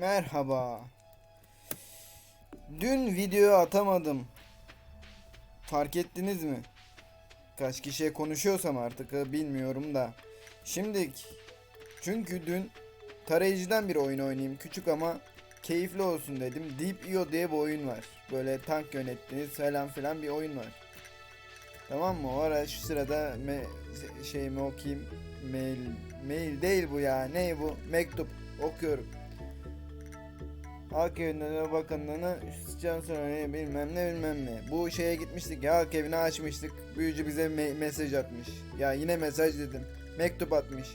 Merhaba. Dün video atamadım. Fark ettiniz mi? Kaç kişiye konuşuyorsam artık ha, bilmiyorum da. Şimdi çünkü dün tarayıcıdan bir oyun oynayayım. Küçük ama keyifli olsun dedim. Deep.io diye bir oyun var. Böyle tank yönettiğiniz falan filan bir oyun var. Tamam mı? O ara şu sırada me şeyimi okuyayım. Mail mail değil bu ya. Ne bu? Mektup okuyorum. Halk evine bakındığını can sonra bilmem ne bilmem ne. Bu şeye gitmiştik ya halk evini açmıştık. Büyücü bize me- mesaj atmış. Ya yine mesaj dedim. Mektup atmış.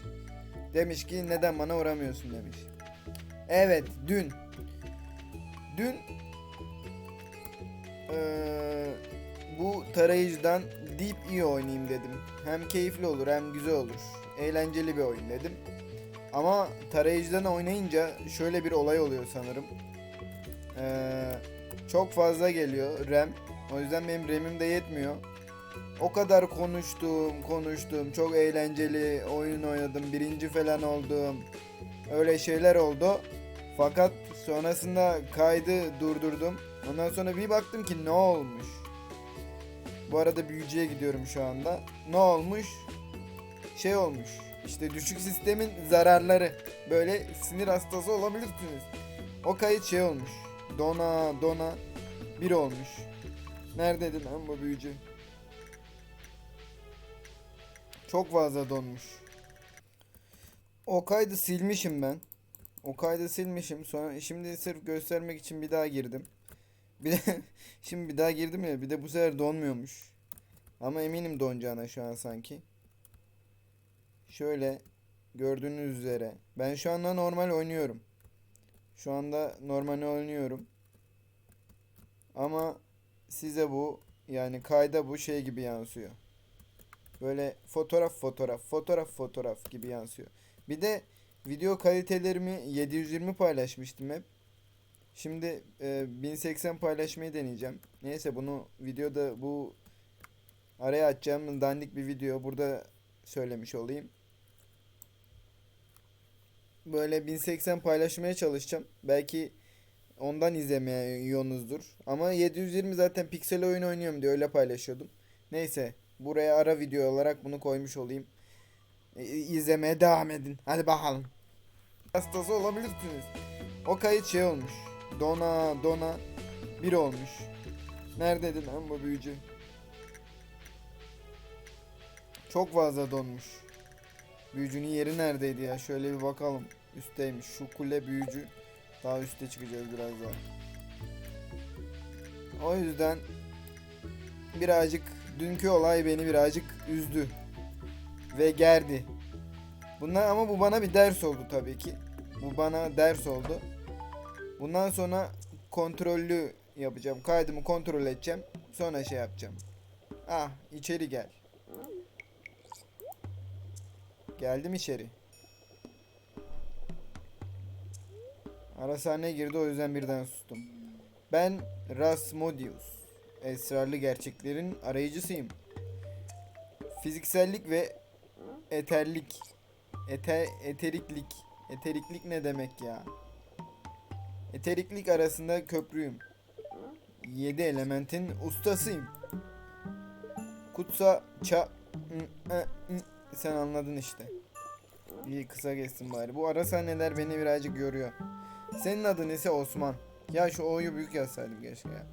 Demiş ki neden bana uğramıyorsun demiş. Evet dün. Dün eee, bu tarayıcıdan Deep iyi oynayayım dedim. Hem keyifli olur hem güzel olur. Eğlenceli bir oyun dedim. Ama tarayıcıdan oynayınca şöyle bir olay oluyor sanırım. Ee, çok fazla geliyor RAM. O yüzden benim RAM'im de yetmiyor. O kadar konuştum, konuştum. Çok eğlenceli oyun oynadım. Birinci falan oldum. Öyle şeyler oldu. Fakat sonrasında kaydı durdurdum. Ondan sonra bir baktım ki ne olmuş. Bu arada büyücüye gidiyorum şu anda. Ne olmuş? Şey olmuş. İşte düşük sistemin zararları. Böyle sinir hastası olabilirsiniz. O kayıt şey olmuş. Dona dona bir olmuş. Neredeydin bu büyücü? Çok fazla donmuş. O kaydı silmişim ben. O kaydı silmişim. Sonra şimdi sırf göstermek için bir daha girdim. Bir de şimdi bir daha girdim ya bir de bu sefer donmuyormuş. Ama eminim donacağına şu an sanki. Şöyle gördüğünüz üzere ben şu anda normal oynuyorum. Şu anda normal oynuyorum. Ama size bu yani kayda bu şey gibi yansıyor. Böyle fotoğraf fotoğraf fotoğraf fotoğraf gibi yansıyor. Bir de video kalitelerimi 720 paylaşmıştım hep. Şimdi e, 1080 paylaşmayı deneyeceğim. Neyse bunu videoda bu araya açacağım dandik bir video burada söylemiş olayım. Böyle 1080 paylaşmaya çalışacağım. Belki ondan izlemeye yiyorsunuzdur. Ama 720 zaten piksel oyun oynuyorum diye öyle paylaşıyordum. Neyse buraya ara video olarak bunu koymuş olayım. E, izlemeye devam edin. Hadi bakalım. Hastası olabilirsiniz. O kayıt şey olmuş. Dona dona bir olmuş. Neredeydin lan bu büyücü? Çok fazla donmuş. Büyücünün yeri neredeydi ya? Şöyle bir bakalım. Üstteymiş. Şu kule büyücü. Daha üste çıkacağız biraz daha. O yüzden birazcık dünkü olay beni birazcık üzdü ve gerdi. Bunlar ama bu bana bir ders oldu tabii ki. Bu bana ders oldu. Bundan sonra kontrollü yapacağım. Kaydımı kontrol edeceğim. Sonra şey yapacağım. Ah içeri gel. Geldim içeri. Arashaneye girdi o yüzden birden sustum. Ben Rasmodius. Esrarlı gerçeklerin arayıcısıyım. Fiziksellik ve eterlik. Ete, eteriklik. Eteriklik ne demek ya? Eteriklik arasında köprüyüm. Yedi elementin ustasıyım. Kutsa ça ı. sen anladın işte. İyi kısa geçsin bari. Bu ara sahneler beni birazcık yoruyor. Senin adın ise Osman. Ya şu O'yu büyük yazsaydım keşke ya.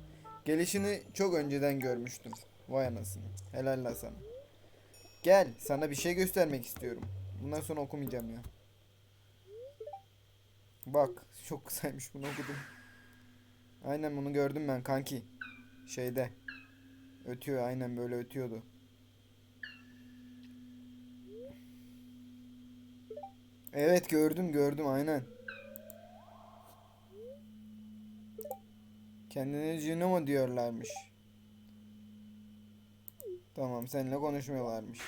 Gelişini çok önceden görmüştüm. Vay anasını. Helal la. Gel sana bir şey göstermek istiyorum. Bundan sonra okumayacağım ya. Bak çok kısaymış bunu okudum. Aynen bunu gördüm ben kanki. Şeyde. Ötüyor aynen böyle ötüyordu. Evet gördüm gördüm aynen. Kendine Jinoma diyorlarmış. Tamam seninle konuşmuyorlarmış.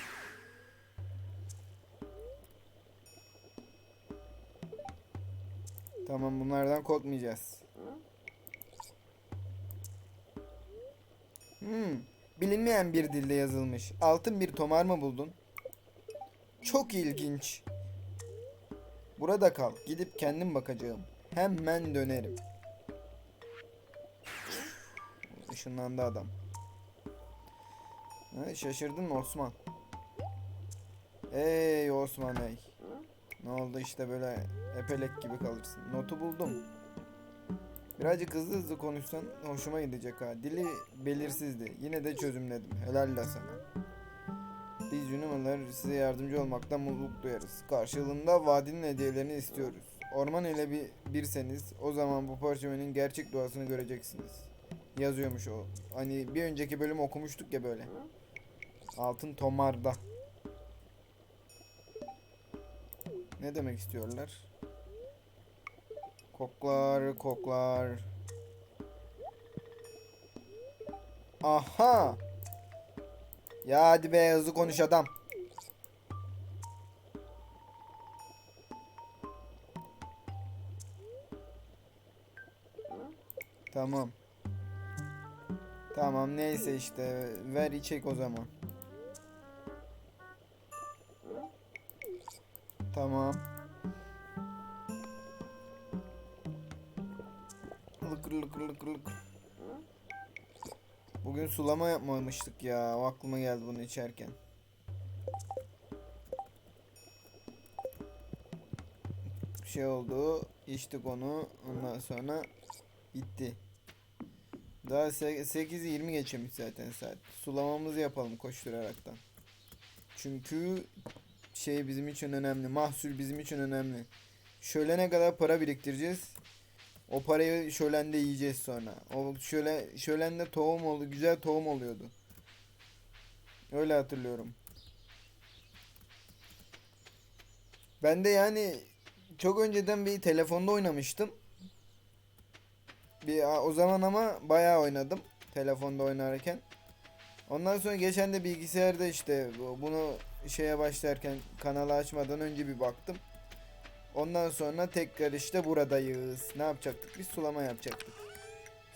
Tamam bunlardan korkmayacağız. Hmm, bilinmeyen bir dilde yazılmış. Altın bir tomar mı buldun? Çok ilginç. Burada kal. Gidip kendim bakacağım. hemen dönerim. Işınlandı adam. Ha, şaşırdın mı Osman? Ey Osman ey. Ne oldu işte böyle epelek gibi kalırsın. Notu buldum. Birazcık hızlı hızlı konuşsan hoşuma gidecek ha. Dili belirsizdi. Yine de çözümledim. Helal la sana. Biz Yunumalar size yardımcı olmaktan mutluluk duyarız. Karşılığında vadinin hediyelerini istiyoruz. Orman ile bir, birseniz o zaman bu parçamenin gerçek doğasını göreceksiniz. Yazıyormuş o. Hani bir önceki bölüm okumuştuk ya böyle. Altın tomarda. Ne demek istiyorlar? Koklar, koklar. Aha! Ya hadi be hızlı konuş adam. Tamam. Tamam neyse işte ver içek o zaman. Tamam. Lıkır lıkır lıkır lıkır. Bugün sulama yapmamıştık ya. O aklıma geldi bunu içerken. Şey oldu. içtik onu. Ondan sonra bitti. Daha 8'i 20 geçemiş zaten saat. Sulamamızı yapalım koşturaraktan. Çünkü şey bizim için önemli. Mahsul bizim için önemli. Şölene kadar para biriktireceğiz. O parayı şölende yiyeceğiz sonra. O şöyle şölende tohum oldu, güzel tohum oluyordu. Öyle hatırlıyorum. Ben de yani çok önceden bir telefonda oynamıştım. Bir o zaman ama bayağı oynadım telefonda oynarken. Ondan sonra geçen de bilgisayarda işte bu- bunu şeye başlarken kanalı açmadan önce bir baktım. Ondan sonra tekrar işte buradayız. Ne yapacaktık? Biz sulama yapacaktık.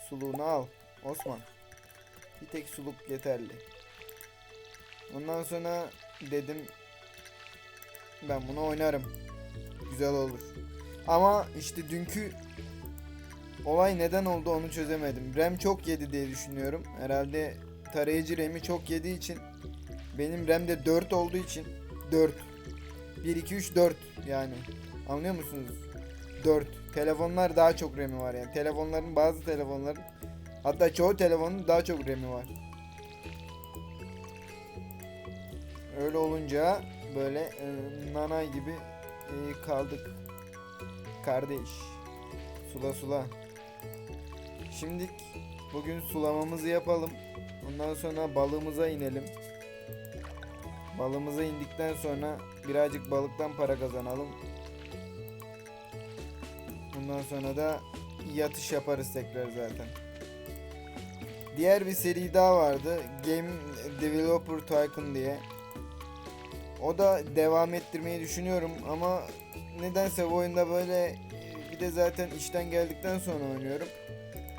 Suluğunu al Osman. Bir tek suluk yeterli. Ondan sonra dedim ben bunu oynarım. Güzel olur. Ama işte dünkü olay neden oldu onu çözemedim. RAM çok yedi diye düşünüyorum. Herhalde tarayıcı RAM'i çok yediği için benim RAM de 4 olduğu için 4 1 2 3 4 yani. Anlıyor musunuz? 4. Telefonlar daha çok RAM'i var yani. Telefonların bazı telefonların hatta çoğu telefonun daha çok RAM'i var. Öyle olunca böyle e, nanay gibi e, kaldık. Kardeş. Sula sula. Şimdi bugün sulamamızı yapalım. Ondan sonra balığımıza inelim. Balığımıza indikten sonra birazcık balıktan para kazanalım. Bundan sonra da yatış yaparız tekrar zaten. Diğer bir seri daha vardı. Game Developer Tycoon diye. O da devam ettirmeyi düşünüyorum ama nedense bu oyunda böyle bir de zaten işten geldikten sonra oynuyorum.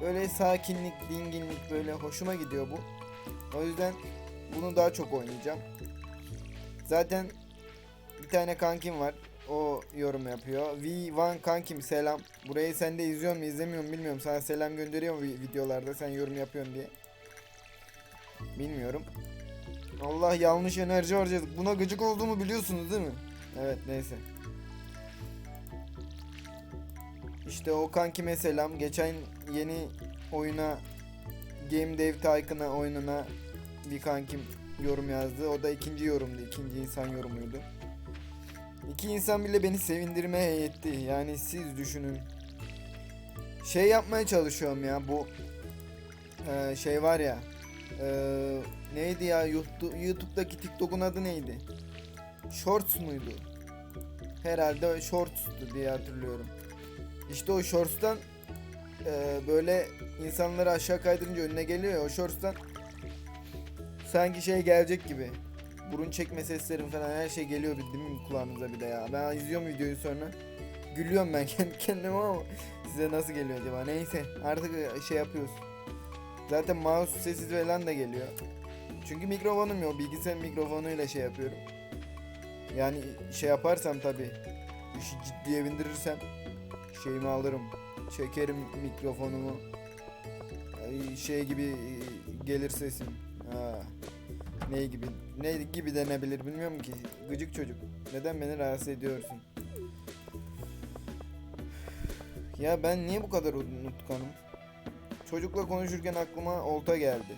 Böyle sakinlik, dinginlik böyle hoşuma gidiyor bu. O yüzden bunu daha çok oynayacağım. Zaten bir tane kankim var. O yorum yapıyor. V1 kankim selam. Burayı sen de izliyor mu izlemiyor mu bilmiyorum. Sana selam gönderiyor mu vi- videolarda sen yorum yapıyorsun diye. Bilmiyorum. Allah yanlış enerji harcadık. Buna gıcık olduğumu biliyorsunuz değil mi? Evet neyse. İşte o kankime selam. Geçen yeni oyuna Game Dev Tycoon'a oyununa bir kankim yorum yazdı. O da ikinci yorumdu. ikinci insan yorumuydu. İki insan bile beni sevindirmeye yetti. Yani siz düşünün. Şey yapmaya çalışıyorum ya bu eee, şey var ya eee, neydi ya YouTube, YouTube'daki TikTok'un adı neydi? Shorts muydu? Herhalde Shorts'tu diye hatırlıyorum. İşte o Shorts'tan eee, böyle insanları aşağı kaydırınca önüne geliyor ya o Shorts'tan sanki şey gelecek gibi. Burun çekme seslerim falan her şey geliyor değil mi kulağınıza bir de ya. Ben izliyorum videoyu sonra. Gülüyorum ben kendi kendime ama size nasıl geliyor acaba? Neyse artık şey yapıyoruz. Zaten mouse sesi falan da geliyor. Çünkü mikrofonum yok. Bilgisayar mikrofonuyla şey yapıyorum. Yani şey yaparsam tabi işi ciddiye bindirirsem şeyimi alırım. çekerim mikrofonumu. Şey gibi e, gelir sesim. Ha. Ne gibi? Ne gibi denebilir bilmiyorum ki. Gıcık çocuk. Neden beni rahatsız ediyorsun? Ya ben niye bu kadar unutkanım? Çocukla konuşurken aklıma olta geldi.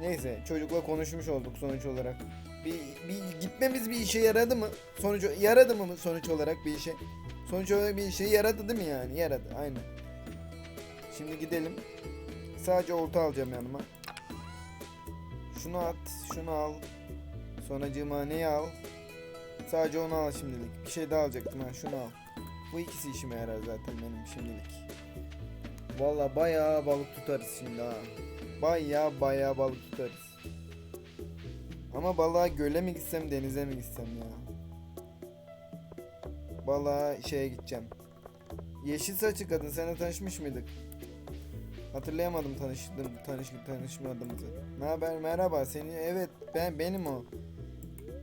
Neyse çocukla konuşmuş olduk sonuç olarak. Bir, bir gitmemiz bir işe yaradı mı? Sonuç yaradı mı sonuç olarak bir işe? Sonuç olarak bir işe yaradı değil mi yani? Yaradı aynen. Şimdi gidelim. Sadece olta alacağım yanıma. Şunu at, şunu al. Sonracığıma neyi al? Sadece onu al şimdilik. Bir şey daha alacaktım ha şunu al. Bu ikisi işime yarar zaten benim şimdilik. Valla bayağı balık tutarız şimdi ha. Bayağı bayağı balık tutarız. Ama balığa göle mi gitsem denize mi gitsem ya? Balığa şeye gideceğim. Yeşil saçlı kadın seninle tanışmış mıydık? Hatırlayamadım tanıştım tanış tanışmadığımızı. Ne haber merhaba seni evet ben benim o.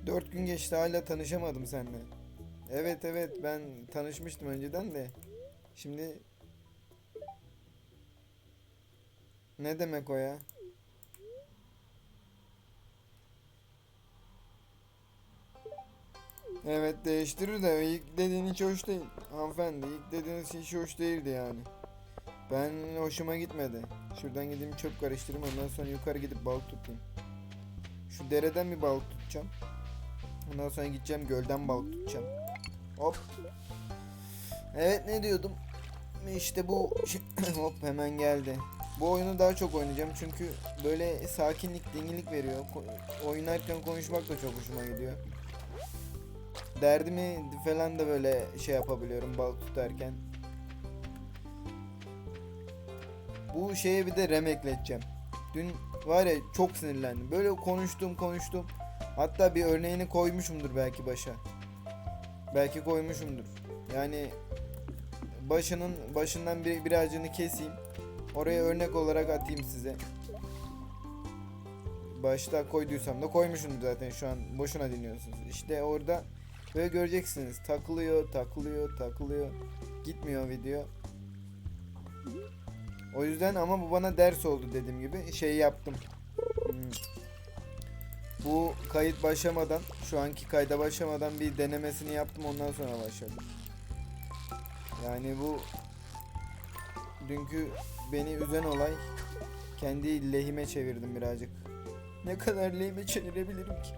Dört gün geçti hala tanışamadım seninle. Evet evet ben tanışmıştım önceden de. Şimdi ne demek o ya? Evet değiştirir de ilk dediğin hiç hoş değil. Hanımefendi ilk dediğiniz hiç hoş değildi yani. Ben hoşuma gitmedi. Şuradan gideyim çöp karıştırayım ondan sonra yukarı gidip balık tutayım. Şu dereden bir balık tutacağım. Ondan sonra gideceğim gölden balık tutacağım. Hop. Evet ne diyordum? İşte bu hop hemen geldi. Bu oyunu daha çok oynayacağım çünkü böyle sakinlik, dinginlik veriyor. Ko- oynarken konuşmak da çok hoşuma gidiyor. Derdimi falan da böyle şey yapabiliyorum balık tutarken. Bu şeye bir de rem ekleteceğim. Dün var ya çok sinirlendim. Böyle konuştum konuştum. Hatta bir örneğini koymuşumdur belki başa. Belki koymuşumdur. Yani başının başından bir birazcını keseyim. Oraya örnek olarak atayım size. Başta koyduysam da koymuşum zaten şu an boşuna dinliyorsunuz. İşte orada böyle göreceksiniz. Takılıyor, takılıyor, takılıyor. Gitmiyor video. O yüzden ama bu bana ders oldu dediğim gibi. Şey yaptım. Hmm. Bu kayıt başlamadan, şu anki kayda başlamadan bir denemesini yaptım ondan sonra başladım. Yani bu dünkü beni üzen olay kendi lehime çevirdim birazcık. Ne kadar lehime çevirebilirim ki?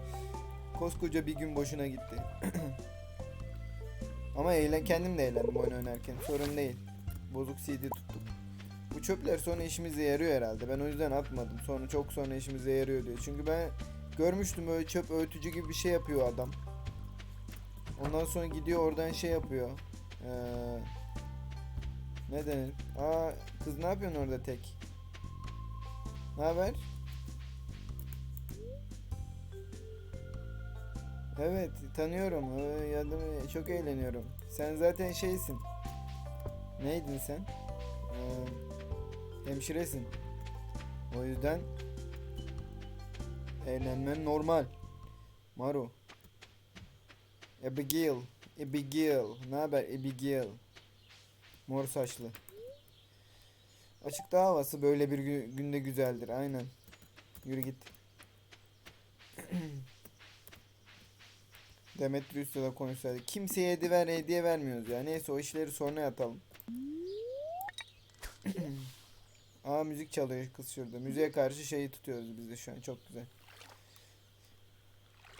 Koskoca bir gün boşuna gitti. Ama eğlen kendim de eğlendim oyun oynarken. Sorun değil. Bozuk CD tuttuk. Bu çöpler sonra işimize yarıyor herhalde. Ben o yüzden atmadım. Sonra çok sonra işimize yarıyor diye. Çünkü ben görmüştüm öyle çöp öğütücü gibi bir şey yapıyor adam. Ondan sonra gidiyor oradan şey yapıyor. Ee, ne denir? Aa kız ne yapıyorsun orada tek? Ne haber? Evet tanıyorum. Ee, yardım- çok eğleniyorum. Sen zaten şeysin. Neydin sen? Ee, hemşiresin. O yüzden eğlenmen normal. Maru. Abigail. Abigail. Ne haber Abigail? Mor saçlı. Açıkta havası böyle bir gü- günde güzeldir. Aynen. Yürü git. Demetrius'la da konuşsaydık. Kimseye hediye, ver, hediye vermiyoruz ya. Neyse o işleri sonra yatalım. Aa müzik çalıyor kız şurada. Müziğe karşı şeyi tutuyoruz biz de şu an. Çok güzel.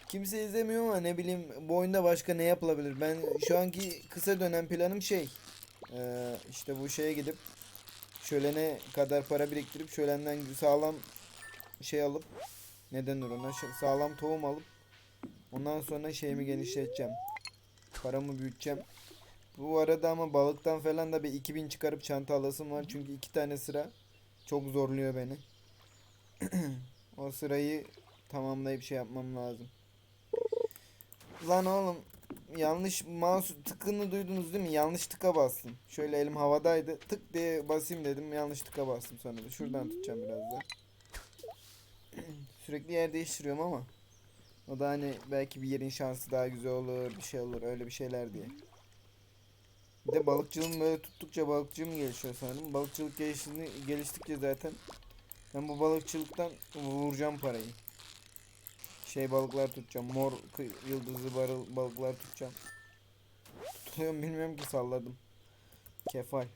Kimse izlemiyor ama ne bileyim bu oyunda başka ne yapılabilir? Ben şu anki kısa dönem planım şey. Ee, işte bu şeye gidip şölene kadar para biriktirip şölenden sağlam şey alıp neden ona sağlam tohum alıp ondan sonra şeyimi genişleteceğim. Paramı büyüteceğim. Bu arada ama balıktan falan da bir 2000 çıkarıp çanta alasım var çünkü iki tane sıra çok zorluyor beni. o sırayı tamamlayıp şey yapmam lazım. Lan oğlum yanlış mouse tıkını duydunuz değil mi? Yanlış tıka bastım. Şöyle elim havadaydı. Tık diye basayım dedim. Yanlış tıka bastım sonra da. Şuradan tutacağım biraz da. Sürekli yer değiştiriyorum ama. O da hani belki bir yerin şansı daha güzel olur, bir şey olur, öyle bir şeyler diye. Bir de balıkçılığım böyle tuttukça balıkçılığım gelişiyor sanırım. Balıkçılık geliştiğini, geliştikçe zaten ben bu balıkçılıktan vuracağım parayı. Şey balıklar tutacağım. Mor yıldızlı barı- balıklar tutacağım. Tutuyor mu bilmiyorum ki salladım. Kefal.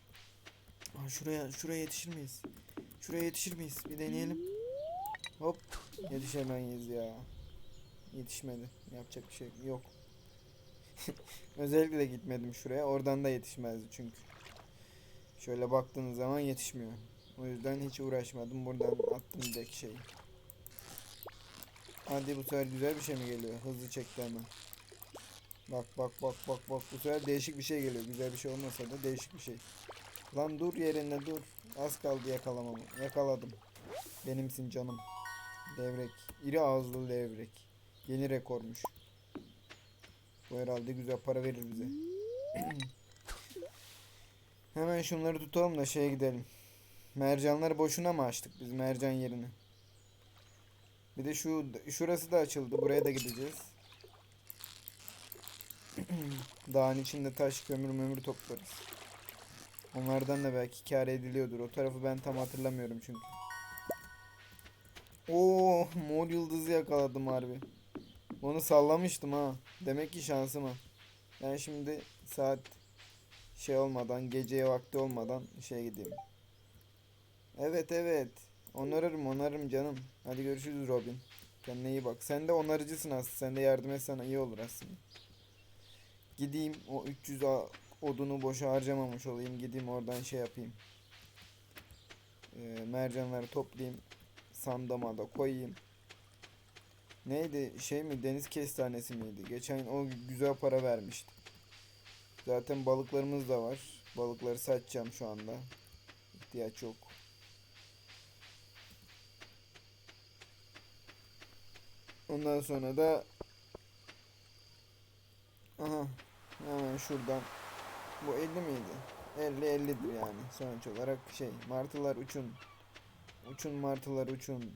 Aa, şuraya şuraya yetişir miyiz? Şuraya yetişir miyiz? Bir deneyelim. Hop. Yetişemeyiz ya. Yetişmedi. Yapacak bir şey yok. Özellikle gitmedim şuraya. Oradan da yetişmezdi çünkü. Şöyle baktığınız zaman yetişmiyor. O yüzden hiç uğraşmadım. Buradan attım direkt şeyi. Hadi bu sefer güzel bir şey mi geliyor? Hızlı çekti hemen. Bak bak bak bak bak bu sefer değişik bir şey geliyor. Güzel bir şey olmasa da değişik bir şey. Lan dur yerinde dur. Az kaldı yakalamamı. Yakaladım. Benimsin canım. Levrek. İri ağızlı levrek. Yeni rekormuş. Bu herhalde güzel para verir bize. Hemen şunları tutalım da şeye gidelim. Mercanları boşuna mı açtık biz mercan yerini? Bir de şu şurası da açıldı. Buraya da gideceğiz. Dağın içinde taş, kömür, mömür toplarız. Onlardan da belki kar ediliyordur. O tarafı ben tam hatırlamıyorum çünkü. Oo, mor yıldızı yakaladım harbi. Onu sallamıştım ha. Demek ki şansıma. Ben şimdi saat şey olmadan, geceye vakti olmadan şeye gideyim. Evet evet. Onarırım onarırım canım. Hadi görüşürüz Robin. Kendine iyi bak. Sen de onarıcısın aslında. Sen de yardım etsen iyi olur aslında. Gideyim o 300 a- odunu boşa harcamamış olayım. Gideyim oradan şey yapayım. Ee, mercanları toplayayım. Sandama da koyayım. Neydi şey mi deniz kestanesi miydi? Geçen o güzel para vermişti. Zaten balıklarımız da var. Balıkları satacağım şu anda. İhtiyaç yok. Ondan sonra da Aha hemen şuradan bu 50 miydi? 50 50'dir yani sonuç olarak şey martılar uçun uçun martılar uçun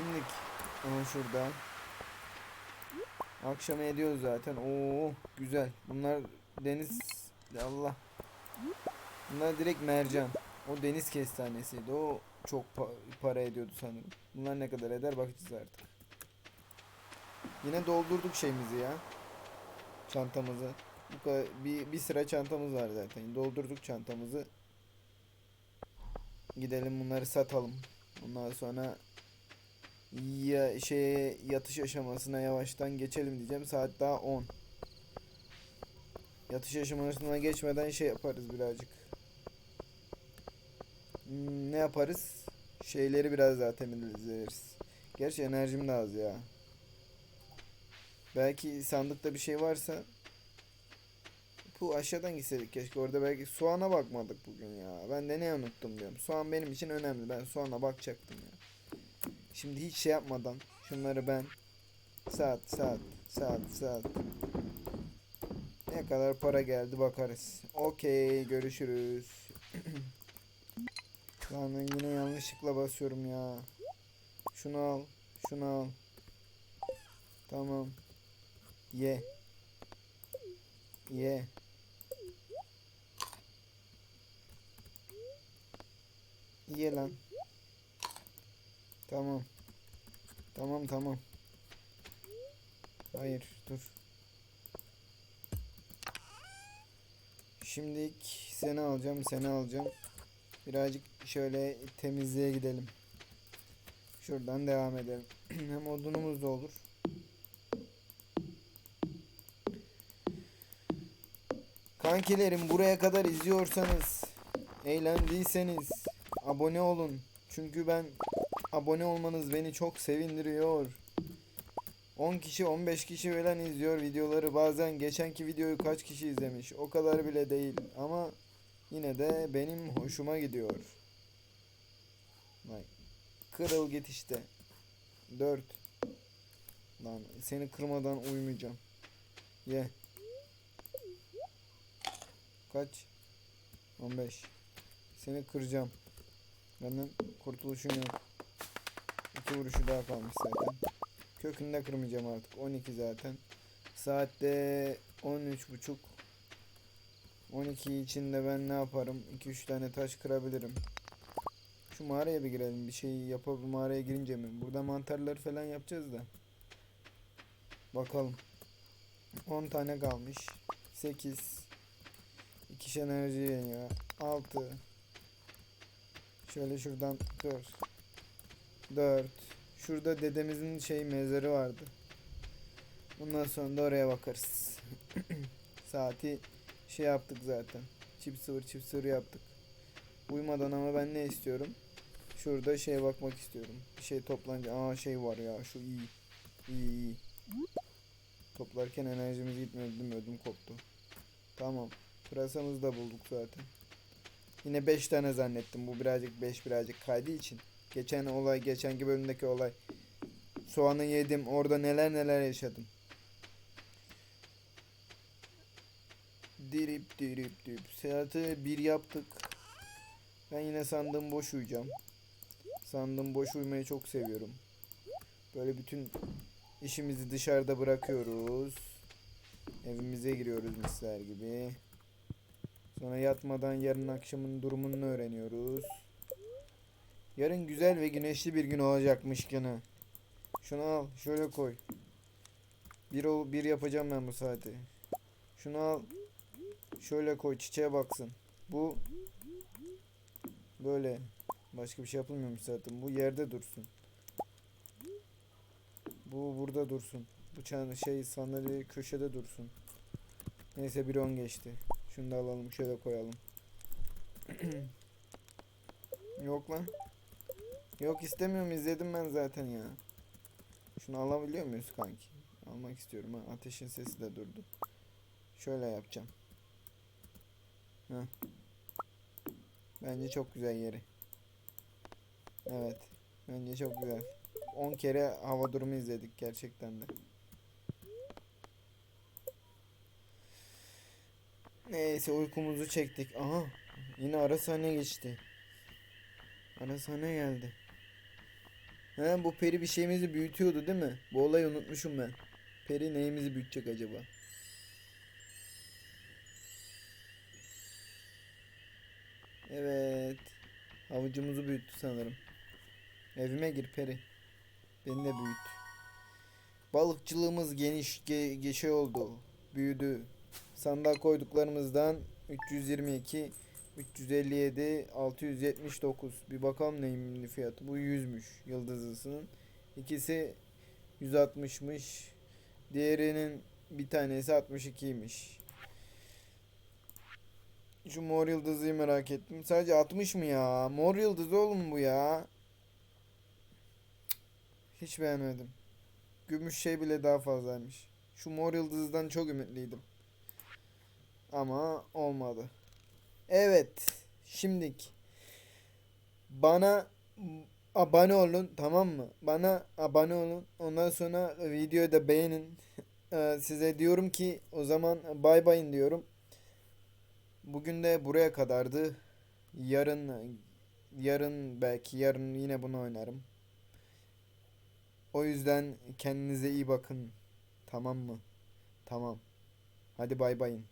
Şimdilik aha şurada akşam ediyoruz zaten Oo güzel bunlar deniz Allah bunlar direkt mercan o deniz kestanesiydi o çok pa- para ediyordu sanırım bunlar ne kadar eder bakacağız artık Yine doldurduk şeyimizi ya. Çantamızı. Bu kadar, bir, bir sıra çantamız var zaten. Doldurduk çantamızı. Gidelim bunları satalım. Ondan sonra ya şeye yatış aşamasına yavaştan geçelim diyeceğim. Saat daha 10. Yatış aşamasına geçmeden şey yaparız birazcık. Hmm, ne yaparız? Şeyleri biraz daha temizleriz. Gerçi enerjim de az ya. Belki sandıkta bir şey varsa bu aşağıdan gitseydik keşke orada belki soğana bakmadık bugün ya. Ben de ne unuttum diyorum. Soğan benim için önemli. Ben soğana bakacaktım ya. Şimdi hiç şey yapmadan şunları ben saat saat saat saat ne kadar para geldi bakarız. Okey görüşürüz. Lan ben yine yanlışlıkla basıyorum ya. Şunu al. Şunu al. Tamam. Ye. Ye. Ye lan. Tamam. Tamam tamam. Hayır dur. Şimdilik seni alacağım seni alacağım. Birazcık şöyle temizliğe gidelim. Şuradan devam edelim. Hem odunumuz da olur. Kankilerim buraya kadar izliyorsanız, eğlendiyseniz abone olun. Çünkü ben abone olmanız beni çok sevindiriyor. 10 kişi 15 kişi falan izliyor videoları. Bazen geçenki videoyu kaç kişi izlemiş. O kadar bile değil ama yine de benim hoşuma gidiyor. Kırıl git işte. 4 Lan seni kırmadan uyumayacağım. Ye. Kaç? 15. Seni kıracağım. Benden kurtuluşun yok. İki vuruşu daha kalmış zaten. Kökünü de kırmayacağım artık. 12 zaten. Saatte 13.30 12 içinde ben ne yaparım? 2-3 tane taş kırabilirim. Şu mağaraya bir girelim. Bir şey yapıp mağaraya girince mi? Burada mantarları falan yapacağız da. Bakalım. 10 tane kalmış. 8 2 enerji yeniyor. 6 Şöyle şuradan dur. 4 Şurada dedemizin şey mezarı vardı. Bundan sonra da oraya bakarız. Saati şey yaptık zaten. Çip sıfır çip sıfır yaptık. Uyumadan ama ben ne istiyorum? Şurada şeye bakmak istiyorum. Bir şey toplanca aa şey var ya şu iyi. İyi iyi. Toplarken enerjimiz gitmiyor değil mi? Ödüm koptu. Tamam. Pırasamızı da bulduk zaten. Yine 5 tane zannettim. Bu birazcık 5 birazcık kaydığı için. Geçen olay, geçenki bölümdeki olay. Soğanı yedim. Orada neler neler yaşadım. Dirip dirip dirip. Saati bir yaptık. Ben yine sandığım boş uyuyacağım. Sandığım boş uyumayı çok seviyorum. Böyle bütün işimizi dışarıda bırakıyoruz. Evimize giriyoruz misler gibi. Sonra yatmadan yarın akşamın durumunu öğreniyoruz. Yarın güzel ve güneşli bir gün olacakmış gene. Şunu al, şöyle koy. Bir ol, bir yapacağım ben bu saati. Şunu al. Şöyle koy, çiçeğe baksın. Bu böyle. Başka bir şey yapılmıyormuş zaten. Bu yerde dursun. Bu burada dursun. Bu çan şey sandalye köşede dursun. Neyse bir on geçti. Şunu da alalım şöyle koyalım. Yok lan. Yok istemiyorum izledim ben zaten ya. Şunu alabiliyor muyuz kanki? Almak istiyorum ha. Ateşin sesi de durdu. Şöyle yapacağım. Heh. Bence çok güzel yeri. Evet. Bence çok güzel. 10 kere hava durumu izledik gerçekten de. Neyse uykumuzu çektik. Aha. Yine ara sahne geçti. Ara sahne geldi. He bu peri bir şeyimizi büyütüyordu değil mi? Bu olayı unutmuşum ben. Peri neyimizi büyütecek acaba? Evet. Havucumuzu büyüttü sanırım. Evime gir peri. Beni de büyüt. Balıkçılığımız geniş ge, ge- şey oldu. Büyüdü. Sandal koyduklarımızdan 322 357 679 bir bakalım neyin fiyatı. Bu 100'müş yıldızlısının ikisi 160'mış diğerinin bir tanesi 62'ymiş şu mor yıldızıyı merak ettim. Sadece 60 mı ya? Mor yıldız oğlum bu ya. Hiç beğenmedim. Gümüş şey bile daha fazlaymış. Şu mor yıldızdan çok ümitliydim. Ama olmadı Evet. Şimdik. Bana abone olun tamam mı? Bana abone olun. Ondan sonra videoyu da beğenin. Ee, size diyorum ki o zaman bay bayın diyorum. Bugün de buraya kadardı. Yarın yarın belki yarın yine bunu oynarım. O yüzden kendinize iyi bakın. Tamam mı? Tamam. Hadi bay bayın.